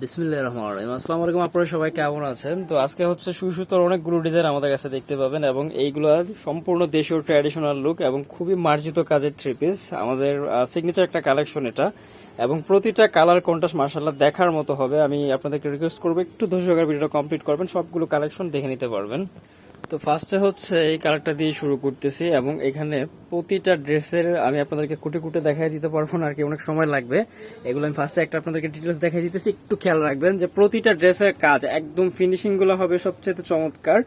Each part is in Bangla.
বিসমিল্লাহ রহমান রহিম। আসসালামু আলাইকুম, আপনারা সবাই কেমন আছেন? তো আজকে হচ্ছে সুই সুতোর অনেকগুলো ডিজাইন আমাদের কাছে দেখতে পাবেন এবং এইগুলো সম্পূর্ণ দেশীয় ট্র্যাডিশনাল লুক এবং খুবই মার্জিত কাজের থ্রি পিস আমাদের সিগনেচার একটা কালেকশন এটা। এবং প্রতিটা কালার কন্ট্রাস্ট মার্শাল্লাহ দেখার মতো হবে। আমি আপনাদেরকে রিকোয়েস্ট করব, একটু ধৈর্য ভিডিওটা কমপ্লিট করবেন, সবগুলো কালেকশন দেখে নিতে পারবেন। তো ফার্স্টে হচ্ছে এই কালারটা দিয়ে শুরু করতেছি এবং এখানে প্রতিটা ড্রেসের আমি আপনাদেরকে কুটে কুটে দেখাই দিতে পারব না, আর কি অনেক সময় লাগবে। এগুলো আমি ফার্স্টে একটা আপনাদেরকে ডিটেলস দেখাই দিতেছি, একটু খেয়াল রাখবেন যে প্রতিটা ড্রেসের কাজ, একদম ফিনিশিংগুলো হবে সবচেয়ে চমৎকার।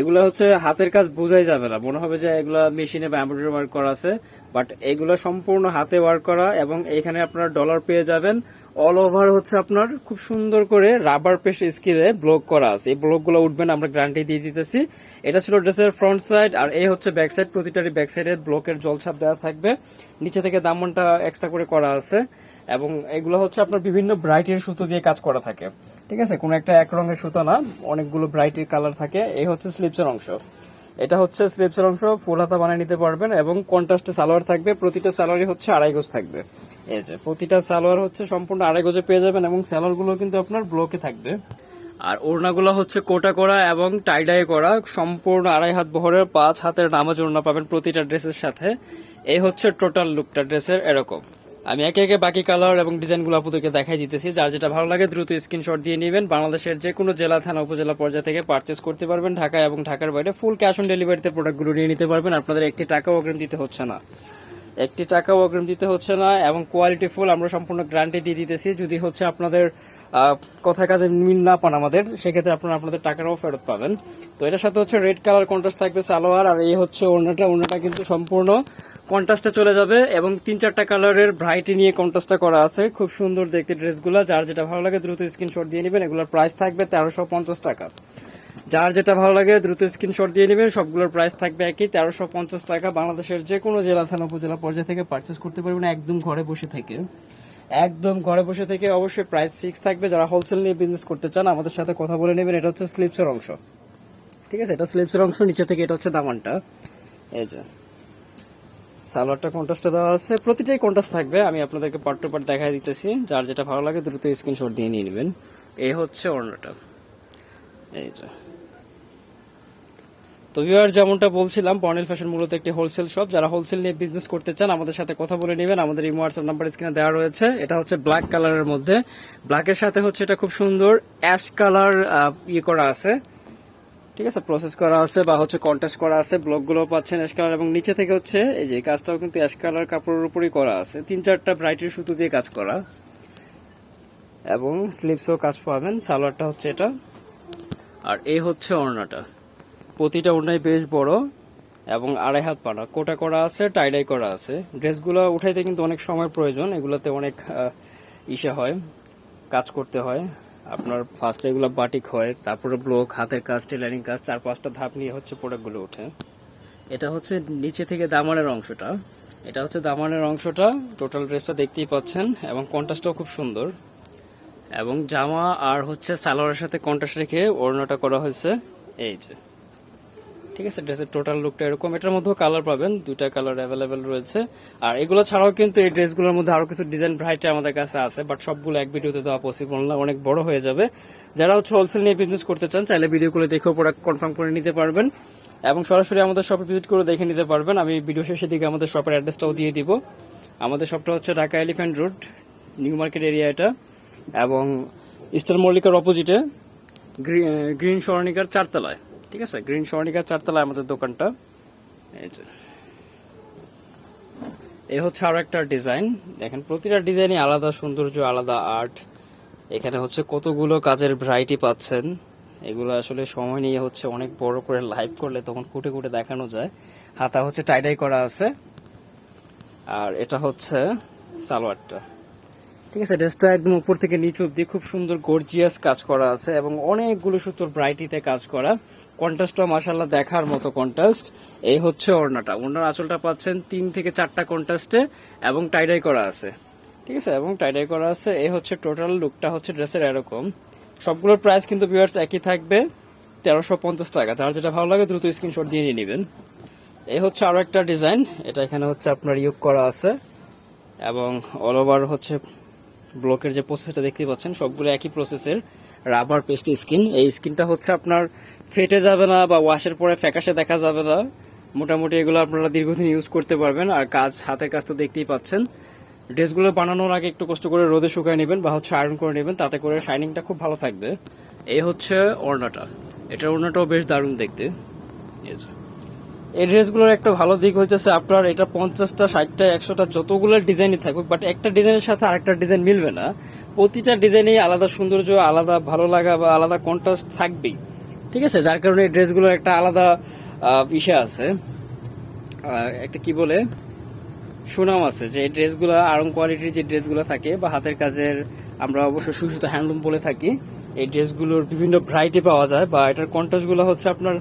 এগুলো হচ্ছে হাতের কাজ বোঝাই যাবে না, মনে হবে যে এগুলো মেশিনে বা এমব্রয়ডারি ওয়ার্ক করা আছে বাট এগুলো সম্পূর্ণ হাতে ওয়ার্ক করা এবং এখানে আপনারা ডলার পেয়ে যাবেন। অল ওভার হচ্ছে আপনার খুব সুন্দর করে রাবার পেস্ট স্কিলে ব্লক করা আছে। এই ব্লকগুলো উঠবেন আমরা গ্যারান্টি দিয়ে দিতেছি। এটা ছিল ড্রেসের ফ্রন্ট সাইড আর এই হচ্ছে ব্যাক সাইড প্রতিটারই ব্যাক সাইডে ব্লকের জলছাপ দেওয়া থাকবে। নিচে থেকে দামনটা এক্সট্রা করে করা আছে। এবং এগুলো হচ্ছে আপনার বিভিন্ন ব্রাইটের সুতো দিয়ে কাজ করা থাকে। ঠিক আছে? কোনো একটা এক রঙের সুতো না, অনেকগুলো ব্রাইটের কালার থাকে। এই হচ্ছে স্লিপসের অংশ। এটা হচ্ছে স্লিপসের অংশ। ফুল হাতা বানিয়ে নিতে পারবেন এবং কন্ট্রাস্টে সালোয়ার থাকবে। প্রতিটা সালোয়ারই হচ্ছে আড়াই গজ থাকবে। এই যে, প্রতিটা সালোয়ার হচ্ছে সম্পূর্ণ আড়াই গজে পেয়ে যাবেন এবং সালোয়ারগুলো কিন্তু আপনার ব্লকে থাকবে। আর ওড়নাগুলো হচ্ছে কোটা করা এবং টাইডাই করা, সম্পূর্ণ আড়াই হাত বহরের পাঁচ হাতের নামাজ ওড়না পাবেন প্রতিটা ড্রেসের সাথে। এই হচ্ছে টোটাল লুকটা ড্রেসের এরকম। আমি একে একে বাকি কালার এবং ডিজাইনগুলো আপনাদেরকে দেখাই দিতেছি। যার যেটা ভালো লাগে দ্রুত স্ক্রিনশট দিয়ে নেবেন। বাংলাদেশের যে কোনো জেলা, থানা, উপজেলা পর্যায়ে থেকে পারচেস করতে পারবেন। ঢাকা এবং ঢাকার বাইরে ফুল ক্যাশ অন ডেলিভারিতে প্রোডাক্টগুলো নিয়ে নিতে পারবেন। আপনাদের একটি টাকাও অগ্রিম দিতে হচ্ছে না। একটি টাকাও অগ্রিম দিতে হচ্ছে না এবং কোয়ালিটি ফুল আমরা সম্পূর্ণ গ্যারান্টি দিয়ে দিতেছি। যদি হচ্ছে আপনাদের কথায় কাজে মিল না পান আমাদের, সেক্ষেত্রে আপনারা আপনাদের টাকাটাও ফেরত পাবেন। তো এটার সাথে হচ্ছে রেড কালার কন্ট্রাস্ট থাকবে সালোয়ার, আর এই হচ্ছে ওড়নাটা। ওড়নাটা কিন্তু সম্পূর্ণ কন্ট্রাস্টে চলে যাবে এবং তিন চারটা কালারের ভ্রাইটি নিয়ে কন্ট্রাস্টটা করা আছে। খুব সুন্দর দেখতে ড্রেসগুলো। যার যেটা ভালো লাগে দ্রুত স্ক্রিনশট দিয়ে নেবেন। এগুলোর প্রাইস থাকবে তেরোশো পঞ্চাশ টাকা। যার যেটা ভালো লাগে দ্রুত স্ক্রিনশট দিয়ে নেবেন, সবগুলোর প্রাইস থাকবে একই, তেরোশো পঞ্চাশ টাকা। বাংলাদেশের যে কোনো জেলা, থানা, উপজেলা পর্যায়ে থেকে পারচেস করতে পারবেন একদম ঘরে বসে থেকে। একদম ঘরে বসে থেকে অবশ্যই প্রাইস ফিক্স থাকবে। যারা হোলসেল নিয়ে বিজনেস করতে চান, আমাদের সাথে কথা বলে নেবেন। এটা হচ্ছে স্লিপসের অংশ। ঠিক আছে? এটা স্লিপসের অংশ। নিচে থেকে এটা হচ্ছে দামানটা। এই যে। সালোয়ারটা কন্ট্রাস্টে দেওয়া আছে। প্রতিটাই কন্ট্রাস্ট থাকবে। আমি আপনাদেরকে পার্ট টু পার্ট দেখাই দিতেছি। যার যেটা ভালো লাগে, দ্রুত স্ক্রিনশট দিয়ে নিয়ে নেবেন। এই হচ্ছে অন্যটা তো ভিউয়ার যেমনটা বলছিলাম পর্নেল ফ্যাশন মূলত একটি হোলসেল শপ যারা হোলসেল নিয়ে বিজনেস করতে চান, আমাদের সাথে কথা বলে নেবেন। আমাদের এই হোয়াটসঅ্যাপ নাম্বার স্ক্রিনে দেওয়া রয়েছে। এটা হচ্ছে ব্ল্যাক কালারের মধ্যে। ব্ল্যাকের সাথে হচ্ছে এটা খুব সুন্দর অ্যাশ কালার ইয়ে করা আছে। ঠিক আছে প্রসেস করা আছে বা হচ্ছে কন্টেস্ট করা আছে। ব্লকগুলো পাচ্ছেন অ্যাশ কালার এবং নিচে থেকে হচ্ছে এই যে কাজটাও কিন্তু অ্যাশ কালার কাপড়ের উপরই করা আছে। তিন চারটা ব্রাইটের সুতো দিয়ে কাজ করা। এবং স্লিপসও কাজ পাবেন। সালোয়ারটা হচ্ছে এটা। আর এই হচ্ছে ওড়নাটা। প্রতিটা ওড়নাই বেশ বড় এবং আড়াই হাত পানা। কোটা করা আছে টাইডাই করা আছে। ড্রেসগুলো উঠাইতে কিন্তু অনেক সময় প্রয়োজন। এগুলোতে অনেক ইসে হয়, কাজ করতে হয়। আপনার ফার্স্টে এগুলো বাটিক হয়, তারপরে ব্লক হাতের কাজ টেলারিং কাজ, চার পাঁচটা ধাপ নিয়ে হচ্ছে প্রোডাক্টগুলো ওঠে। এটা হচ্ছে নিচে থেকে দামানের অংশটা। এটা হচ্ছে দামানের অংশটা। টোটাল ড্রেসটা দেখতেই পাচ্ছেন এবং কন্ট্রাস্টটাও খুব সুন্দর। এবং জামা আর হচ্ছে সালোয়ারের সাথে কন্ট্রাস্ট রেখে ওড়নাটা করা হয়েছে। এই যে। ঠিক আছে ড্রেসের টোটাল লুকটা এরকম। এটার মধ্যেও কালার পাবেন, দুইটা কালার অ্যাভেলেবেল রয়েছে। আর এগুলো ছাড়াও কিন্তু এই ড্রেসগুলোর মধ্যে আরও কিছু ডিজাইন ভ্রাইটি আমাদের কাছে আছে বাট সবগুলো এক ভিডিওতে দেওয়া পসিবল না, অনেক বড় হয়ে যাবে। যারা হচ্ছে হোলসেল নিয়ে বিজনেস করতে চান, চাইলে ভিডিওগুলো দেখেও প্রোডাক্ট কনফার্ম করে নিতে পারবেন। এবং সরাসরি আমাদের শপে ভিজিট করে দেখে নিতে পারবেন। আমি ভিডিও শেষের দিকে আমাদের শপের অ্যাড্রেসটাও দিয়ে দিব। আমাদের শপটা হচ্ছে Dhaka elephant road new market area এটা। এবং ইস্টার মল্লিকার অপোজিটে গ্রিন স্বর্ণিকার চারতলায়। ঠিক আছে? গ্রিন স্বর্ণিকার চারতলায় আমাদের দোকানটা। এই হচ্ছে আরও একটা ডিজাইন। দেখেন, প্রতিটা ডিজাইনই আলাদা, সৌন্দর্য, আলাদা আর্ট। এখানে হচ্ছে কতগুলো কাজের ভ্যারাইটি পাচ্ছেন। এগুলো আসলে সময় নিয়ে হচ্ছে অনেক বড় করে লাইভ করলে তখন কুটে কুটে দেখানো যায়। হাতা হচ্ছে টাইডাই করা আছে। আর এটা হচ্ছে সালোয়ারটা। ঠিক আছে ড্রেসটা একদম উপর থেকে নিচ অব্দি খুব সুন্দর গর্জিয়াস কাজ করা আছে এবং অনেকগুলো সুতোর ব্রাইটিতে কাজ করা। কন্ট্রাস্টটা মাসাল্লাহ দেখার মতো কন্ট্রাস্ট এই হচ্ছে ওড়নাটা। ওড়নার আঁচলটা পাচ্ছেন তিন থেকে চারটা কন্ট্রাস্টে এবং টাইডাই করা আছে। ঠিক আছে, এবং টাইডাই করা আছে। এই হচ্ছে টোটাল লুকটা হচ্ছে ড্রেসের এরকম। সবগুলোর প্রাইস কিন্তু ভিউয়ার্স একই থাকবে, তেরোশো পঞ্চাশ টাকা। যার যেটা ভালো লাগে দ্রুত স্ক্রিনশট দিয়ে নিয়ে নেবেন। এই হচ্ছে আরও একটা ডিজাইন এটা এখানে হচ্ছে আপনার ইউক করা আছে এবং অল ওভার হচ্ছে ব্লকের যে প্রসেসটা দেখতে পাচ্ছেন, সবগুলো একই প্রসেসের রাবার পেস্ট স্কিন এই স্কিনটা হচ্ছে আপনার ফেটে যাবে না বা ওয়াশের পরে ফ্যাকাশে দেখা যাবে না। মোটামুটি এগুলো আপনারা দীর্ঘদিন ইউজ করতে পারবেন। আর কাজ, হাতের কাজ তো দেখতেই পাচ্ছেন। ড্রেসগুলো বানানোর আগে একটু কষ্ট করে রোদে শুকায় নেবেন বা হচ্ছে আয়রন করে নেবেন, তাতে করে শাইনিংটা খুব ভালো থাকবে। এই হচ্ছে ওড়নাটা। এটার ওড়নাটাও বেশ দারুণ দেখতে। এই ড্রেসগুলোর একটা ভালো দিক হইতেছে আপনার এটা পঞ্চাশটা, ষাটটা, একশোটা, যতগুলো ডিজাইনই থাকুক বাট একটা ডিজাইনের সাথে আরেকটা ডিজাইন মিলবে না। প্রতিটা ডিজাইনেই আলাদা সৌন্দর্য, আলাদা ভালো লাগা বা আলাদা কন্ট্রাস্ট থাকবেই। ঠিক আছে? যার কারণে এই ড্রেসগুলোর একটা আলাদা বিষয় আছে। একটা কি বলে? সুনাম আছে যে এই ড্রেসগুলো আরং কোয়ালিটির যে ড্রেসগুলো থাকে বা হাতের কাজের, আমরা অবশ্য সুসুত হ্যান্ডলুম বলে থাকি, এই ড্রেসগুলোর বিভিন্ন ভ্যারাইটি পাওয়া যায় বা এটার কন্ট্রাস্টগুলো হচ্ছে আপনার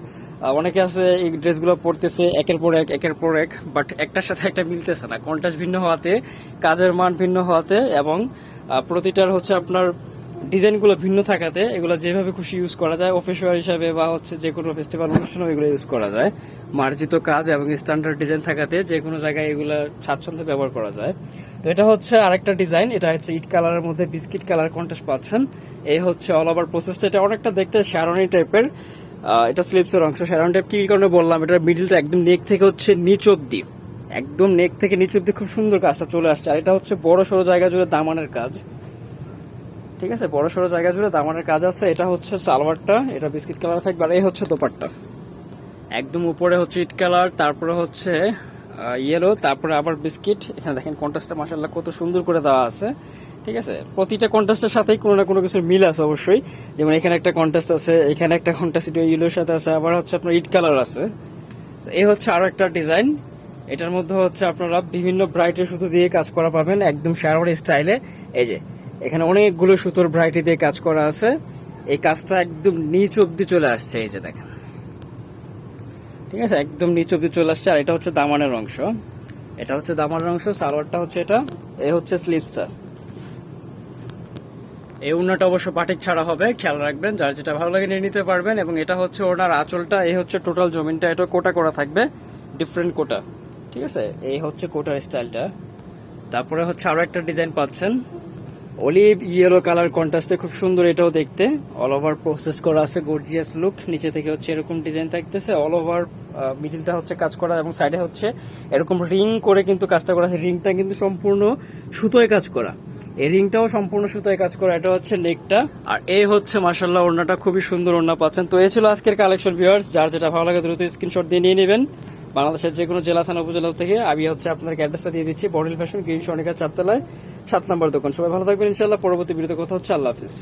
অনেকে আছে এই ড্রেসগুলো পরতেছে, একের পর এক, একের পর এক বাট একটার সাথে একটা মিলতেছে না। কন্ট্রাস্ট ভিন্ন হওয়াতে, কাজের মান ভিন্ন হওয়াতে এবং প্রতিটার হচ্ছে আপনার ডিজাইনগুলো ভিন্ন থাকাতে এগুলো যেভাবে খুশি ইউজ করা যায় অফিসিয়াল হিসাবে বা হচ্ছে যে কোনো ফেস্টিভ্যাল অনুষ্ঠানে এগুলো ইউজ করা যায়। মার্জিত কাজ এবং স্ট্যান্ডার্ড ডিজাইন থাকাতে যে কোনো জায়গায় এগুলো স্বাচ্ছন্দ্যে ব্যবহার করা যায়। তো এটা হচ্ছে আরেকটা ডিজাইন এটা হচ্ছে ইট কালারের মধ্যে বিস্কিট কালার কন্টেস্ট পাচ্ছেন। এই হচ্ছে অল ওভার প্রসেসটা এটা অনেকটা দেখতে শ্যারনি টাইপের এটা স্লিপসের অংশ। টাইপ কি কারণে বললাম? এটা মিডিলটা একদম নেক থেকে হচ্ছে নিচ অব্দি একদম নেক থেকে নিচ অব্দি খুব সুন্দর কাজটা চলে আসছে। আর এটা হচ্ছে বড় সড়ো জায়গা জুড়ে দামানের কাজ। ঠিক আছে? বড় সড়ো জায়গা জুড়ে দামানের কাজ আছে। এটা হচ্ছে সালোয়ারটা, এটা বিস্কিট কালার থাকবে, আর এই হচ্ছে দোপাট্টা। একদম উপরে হচ্ছে ইট কালার, তারপরে হচ্ছে ইয়েলো তারপরে আবার বিস্কিট। এখানে দেখেন কন্ট্রাস্টটা মাসাল্লাহ কত সুন্দর করে দেওয়া আছে। ঠিক আছে? প্রতিটা কন্টেস্টের সাথেই কোনো না কোনো কিছুর মিল আছে অবশ্যই। যেমন এখানে একটা কন্টেস্ট আছে, এখানে একটা কন্ট্রাস্ট ইয়েলোর সাথে আছে, আবার হচ্ছে আপনার ইট কালার আছে। এই হচ্ছে আরও একটা ডিজাইন এটার মধ্যে হচ্ছে আপনারা বিভিন্ন ব্রাইটের সুতো দিয়ে কাজ করা পাবেন, একদম শারোয়ারি স্টাইলে এই যে, এখানে অনেকগুলো সুতোর ভ্রাইটি দিয়ে কাজ করা আছে। এই কাজটা একদম নিচ অব্দি চলে আসছে, এই যে দেখেন। ঠিক আছে? একদম নিচ অব্দি চলে আসছে, আর এটা হচ্ছে দামানের অংশ। এটা হচ্ছে দামানের অংশ, সালোয়ারটা হচ্ছে এটা। এ হচ্ছে স্লিভসটা এই উন্নাটা অবশ্য বাটিক ছাড়া হবে, খেয়াল রাখবেন, যার যেটা ভালো লাগে নিয়ে নিতে পারবেন, এবং এটা হচ্ছে ওনার আঁচলটা, এই হচ্ছে টোটাল জমিনটা, এটা কোটা করা থাকবে ডিফারেন্ট কোটা, ঠিক আছে? এই হচ্ছে কোটার স্টাইলটা তারপরে হচ্ছে আরও একটা ডিজাইন পাচ্ছেন অলিভ ইয়েলো কালার কন্ট্রাস্টে খুব সুন্দর এটাও দেখতে অল ওভার প্রসেস করা আছে গর্জিয়াস লুক নিচে থেকে হচ্ছে এরকম ডিজাইন থাকতেছে অল ওভার মিডিলটা হচ্ছে কাজ করা, এবং সাইডে হচ্ছে এরকম রিং করে কিন্তু কাজটা করা আছে রিংটা কিন্তু সম্পূর্ণ সুতোয় কাজ করা। এই রিংটাও সম্পূর্ণ সুতায় কাজ করা, এটা হচ্ছে নেকটা। আর এই হচ্ছে মাসাল্লাহ ওড়নাটা খুবই সুন্দর ওড়না পাচ্ছেন। তো এই ছিল আজকের কালেকশন ভিউয়ার্স যার যেটা ভালো লাগে, দ্রুত স্ক্রিনশট দিয়ে নিয়ে নেবেন। বাংলাদেশের যে কোনো জেলা, থানা, উপজেলা থেকে আমি হচ্ছে আপনার অ্যাড্রেসটা দিয়ে দিচ্ছি। বডিল ফ্যাশন গ্রিন সনিকা চারতলায়, সাত নম্বর দোকান। সবাই ভালো থাকবেন ইনশাল্লাহ পরবর্তী ভিডিওতে কথা হচ্ছে। আল্লাহ হাফিজ।